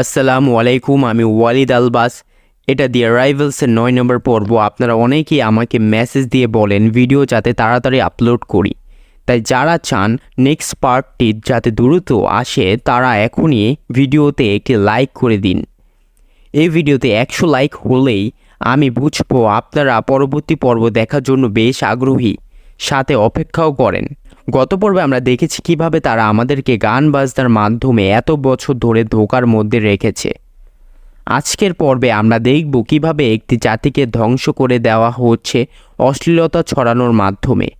আসসালামু আলাইকুম, আমি ওয়ালিদ আলবাস। এটা দিয়ে রাইভেলসের নয় নম্বর পর্ব। আপনারা অনেকেই আমাকে মেসেজ দিয়ে বলেন ভিডিও যাতে তাড়াতাড়ি আপলোড করি। তাই যারা চান নেক্সট পার্টটি যাতে দ্রুত আসে, তারা এখনই ভিডিওতে একটি লাইক করে দিন। এই ভিডিওতে একশো লাইক হলেই আমি বুঝব আপনারা পরবর্তী পর্ব দেখার জন্য বেশ আগ্রহী। সাথে অপেক্ষাও করেন। গত পর্বে আমরা দেখেছি কীভাবে তারা আমাদেরকে গান বাজনার মাধ্যমে এত বছর ধরে ধোকার মধ্যে রেখেছে। আজকের পর্বে আমরা দেখব কীভাবে একটি জাতিকে ধ্বংস করে দেওয়া হচ্ছে অশ্লীলতা ছড়ানোর মাধ্যমে।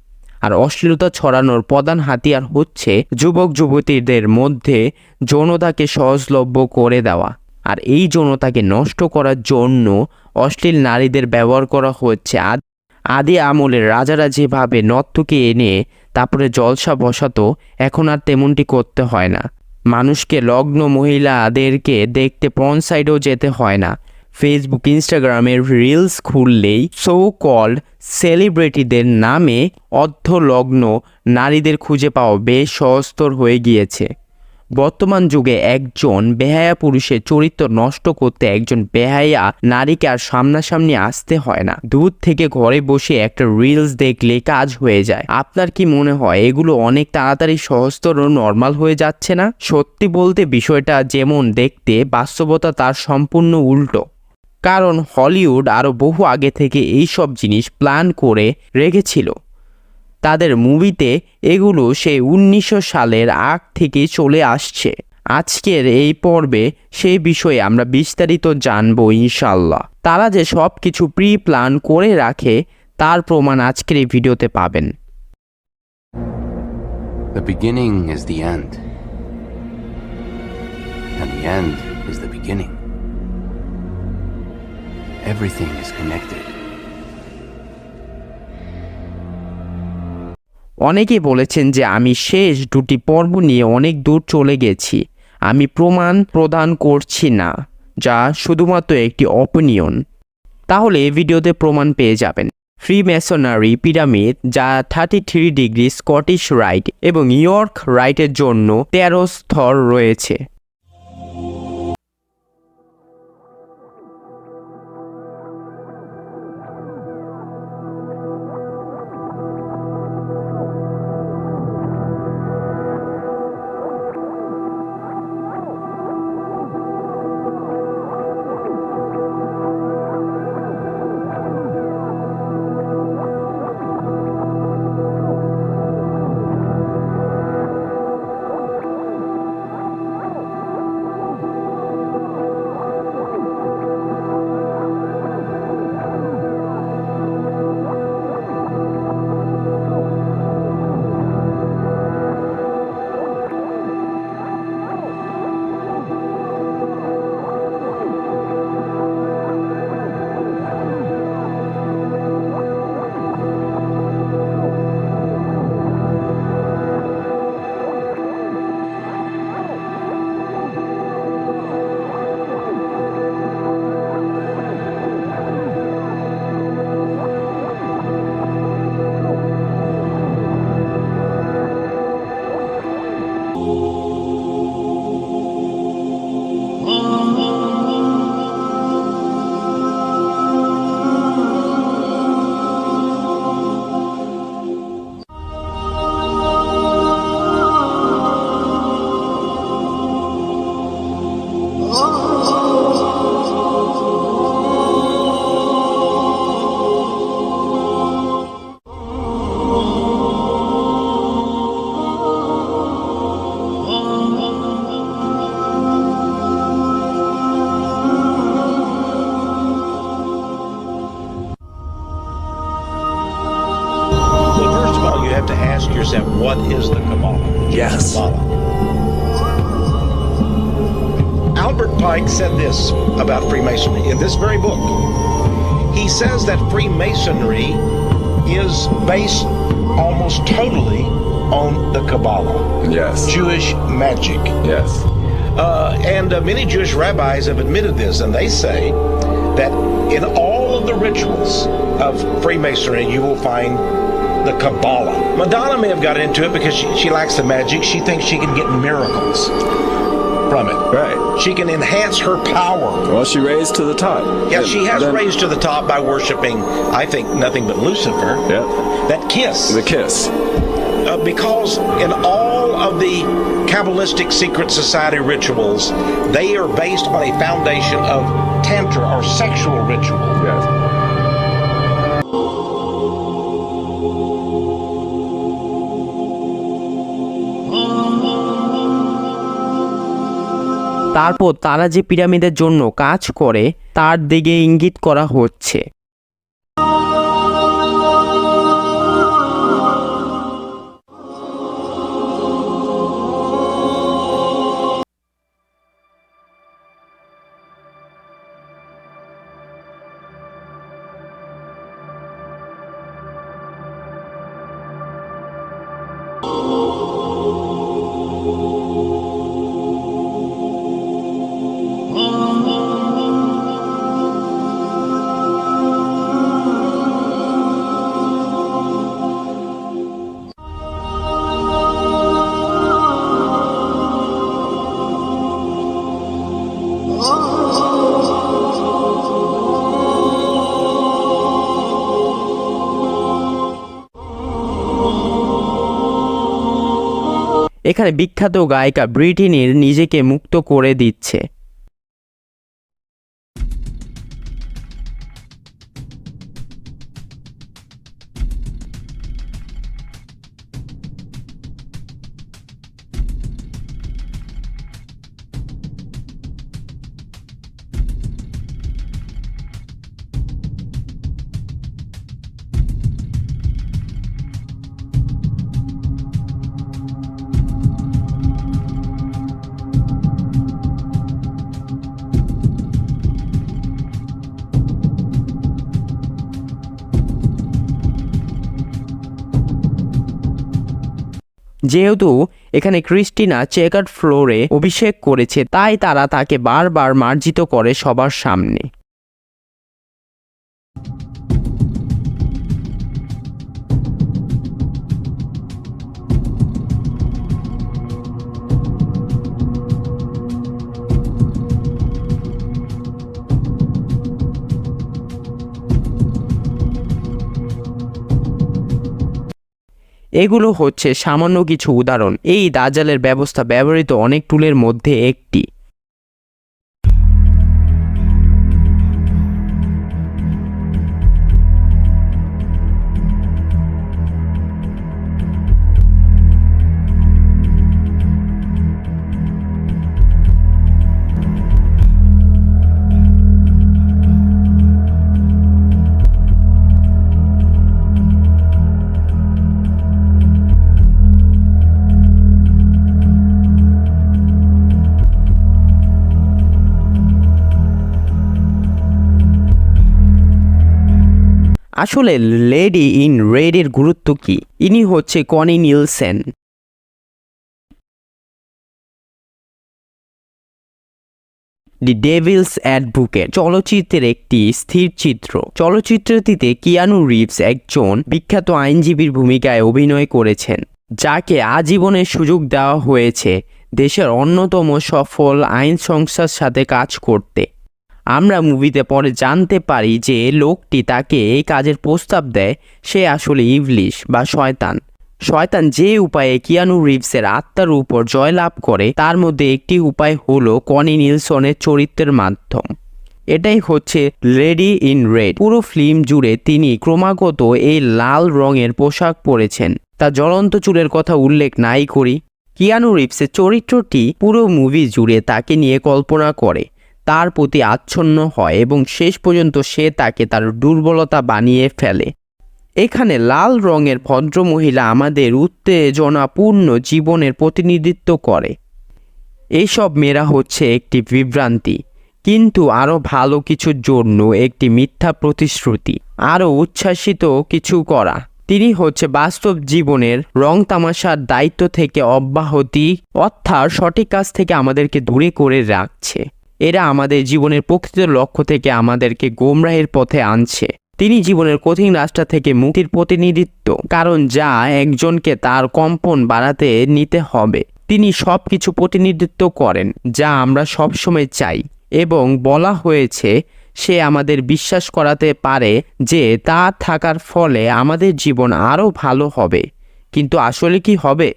আর অশ্লীলতা ছড়ানোর প্রধান হাতিয়ার হচ্ছে যুবক যুবতীদের মধ্যে যৌনতাকে সহজলভ্য করে দেওয়া। আর এই যৌনতাকে নষ্ট করার জন্য অশ্লীল নারীদের ব্যবহার করা হচ্ছে আদ আদি আমলের রাজারা যেভাবে নর্তকে এনে তারপরে জলসা বসাতো, এখন আর তেমনটি করতে হয় না। মানুষকে লগ্ন মহিলাদেরকে দেখতে পন সাইডেও যেতে হয় না। ফেসবুক ইনস্টাগ্রামের রিলস খুললেই সো কল্ড সেলিব্রিটিদের নামে অর্ধলগ্ন নারীদের খুঁজে পাওয়া বেশ সহস্তর হয়ে গিয়েছে। বর্তমান যুগে একজন বেহায়া পুরুষের চরিত্র নষ্ট করতে একজন বেহায়া নারীকে আর সামনাসামনি আসতে হয় না। দূর থেকে ঘরে বসে একটা রিলস দেখলে কাজ হয়ে যায়। আপনার কি মনে হয়, এগুলো অনেক তাড়াতাড়ি সহজতর নর্মাল হয়ে যাচ্ছে না? সত্যি বলতে বিষয়টা যেমন দেখতে, বাস্তবতা তার সম্পূর্ণ উল্টো। কারণ হলিউড আরও বহু আগে থেকে এই সব জিনিস প্ল্যান করে রেখেছিল। তাদের মুভিতে এগুলো সেই উনিশশো সালের আগ থেকে চলে আসছে আজকের এই পর্বে সেই বিষয়ে আমরা বিস্তারিত জানব ইনশাল্লাহ তারা যে সব কিছু প্রি প্ল্যান করে রাখে, তার প্রমাণ আজকের এই ভিডিওতে পাবেন The beginning is the end. And the end is the beginning. Everything is connected. অনেকেই বলেছেন যে আমি শেষ দুটি পর্ব নিয়ে অনেক দূর চলে গেছি। আমি প্রমাণ প্রদান করছি না, যা শুধুমাত্র একটি অপিনিয়ন তাহলে ভিডিওতে প্রমাণ পেয়ে যাবেন। ফ্রি মেসনারি পিরামিড যা thirty three degree Scottish rite এবং ইয়র্ক রাইটের জন্য তেরো স্তর রয়েছে। Yourself, what is the Kabbalah? Yes. Kabbalah. Albert Pike said this about Freemasonry in this very book. He says that Freemasonry is based almost totally on the Kabbalah, Yes. Jewish magic. Yes. Uh, and uh, many Jewish rabbis have admitted this, and they say that in all of the rituals of Freemasonry, you will find the Kabbalah. Madonna may have got into it because she, she lacks the magic. She thinks she can get miracles. from it. Right. She can enhance her power. Well, she raised to the top. Yeah, And she has then- raised to the top by worshiping, I think, nothing but Lucifer. Yeah. That kiss. The kiss. Uh, because in all of the Kabbalistic secret society rituals, they are based on a foundation of tantra or sexual ritual. Yes. তারপর তারা যে পিরামিডের জন্য কাজ করে তার দিকে ইঙ্গিত করা হচ্ছে। এখানে বিখ্যাত গায়িকা ব্রিটেনের নিজেকে মুক্ত করে দিচ্ছে। যেহেতু এখানে ক্রিস্টিনা চেকার ফ্লোরে অভিষেক করেছে, তাই তারা তাকে বারবার মার্জিত করে সবার সামনে। এগুলো হচ্ছে সামান্য কিছু উদাহরণ। এই দাজালের ব্যবস্থা ব্যবহৃত অনেক টুলের মধ্যে একটি। আসলে লেডি ইন রেডের গুরুত্ব কি? ইনি হচ্ছে Connie Nielsen. The Devil's Advocate. চলচ্চিত্রের একটি স্থির চিত্র। চলচ্চিত্রটিতে কিয়ানু রিভস একজন বিখ্যাত আইনজীবীর ভূমিকায় অভিনয় করেছেন, যাকে আজীবনের সুযোগ দেওয়া হয়েছে দেশের অন্যতম সফল আইন সংস্থার সাথে কাজ করতে। আমরা মুভিতে পরে জানতে পারি যে লোকটি তাকে এই কাজের প্রস্তাব দেয়, সে আসলে ইবলিশ বা শয়তান। শয়তান যে উপায়ে কিয়ানু রিভসের আত্মার উপর জয়লাভ করে, তার মধ্যে একটি উপায় হলো কনি নিলসনের চরিত্রের মাধ্যম। এটাই হচ্ছে লেডি ইন রেড। পুরো ফিল্ম জুড়ে তিনি ক্রমাগত এই লাল রঙের পোশাক পরেছেন। তা জ্বলন্ত চুলের কথা উল্লেখ নাই করি। কিয়ানু রিভসের চরিত্রটি পুরো মুভি জুড়ে তাকে নিয়ে কল্পনা করে। তার প্রতি আচ্ছন্ন হয় এবং শেষ পর্যন্ত সে তাকে তার দুর্বলতা বানিয়ে ফেলে। এখানে লাল রঙের ভদ্রমহিলা আমাদের উত্তেজনাপূর্ণ জীবনের প্রতিনিধিত্ব করে। এইসব মেয়েরা হচ্ছে একটি বিভ্রান্তি, কিন্তু আরও ভালো কিছুর জন্য একটি মিথ্যা প্রতিশ্রুতি, আরও উচ্ছ্বাসিত কিছু করা। তিনি হচ্ছে বাস্তব জীবনের রং তামাশার দায়িত্ব থেকে অব্যাহতি, অর্থাৎ সঠিক কাজ থেকে আমাদেরকে দূরে করে রাখছে। এরা আমাদের জীবনের প্রকৃত লক্ষ্য থেকে আমাদেরকে গোমরাহের পথে আনছে। তিনি জীবনের কঠিন রাস্তা থেকে মুক্তির প্রতিনিধিত্ব, কারণ যা একজনকে তার কম্পন বাড়াতে নিতে হবে। তিনি সব কিছু প্রতিনিধিত্ব করেন, যা আমরা সবসময় চাই, এবং বলা হয়েছে, সে আমাদের বিশ্বাস করাতে পারে যে তা থাকার ফলে আমাদের জীবন আরও ভালো হবে। কিন্তু আসলে কি হবে?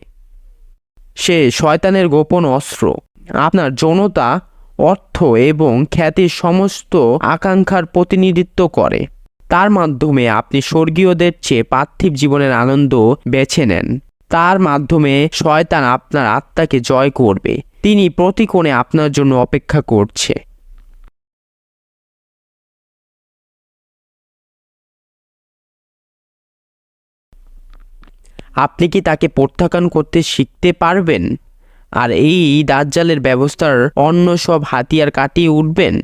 সে শয়তানের গোপন অস্ত্র। আপনার যৌনতা অর্থ এবং খ্যাতির সমস্ত আকাঙ্ক্ষার প্রতিনিধিত্ব করে। তার মাধ্যমে আপনি স্বর্গীয়দের চেয়ে পার্থিব জীবনের আনন্দ বেছে নেন। তার মাধ্যমে শয়তান আপনার আত্মাকে জয় করবে। তিনি প্রতিকোণে আপনার জন্য অপেক্ষা করছে। আপনি কি তাকে প্রত্যাখ্যান করতে শিখতে পারবেন? আর এই দাজ্জালের ব্যবস্থার অন্য সব হাতিয়ার কাটিয়ে উঠবেন?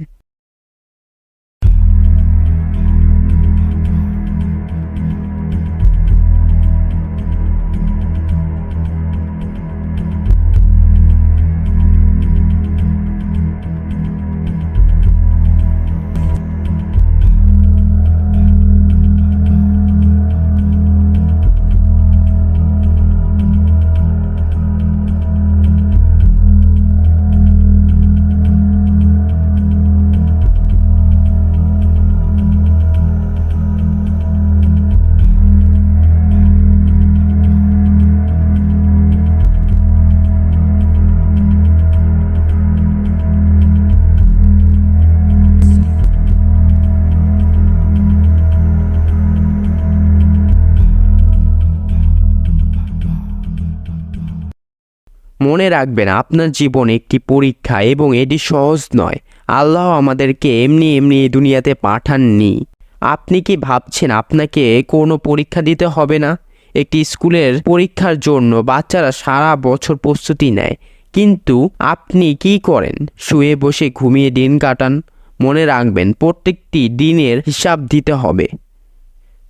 মনে রাখবেন, আপনার জীবন একটি পরীক্ষা এবং এটি সহজ নয়। আল্লাহ আমাদেরকে এমনি এমনি এই দুনিয়াতে পাঠাননি। আপনি কি ভাবছেন আপনাকে কোনো পরীক্ষা দিতে হবে না? একটি স্কুলের পরীক্ষার জন্য বাচ্চারা সারা বছর প্রস্তুতি নেয়। কিন্তু আপনি কি করেন? শুয়ে বসে ঘুমিয়ে দিন কাটান। মনে রাখবেন, প্রত্যেকটি দিনের হিসাব দিতে হবে।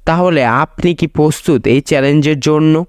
তাহলে আপনি কি প্রস্তুত এই চ্যালেঞ্জের জন্য?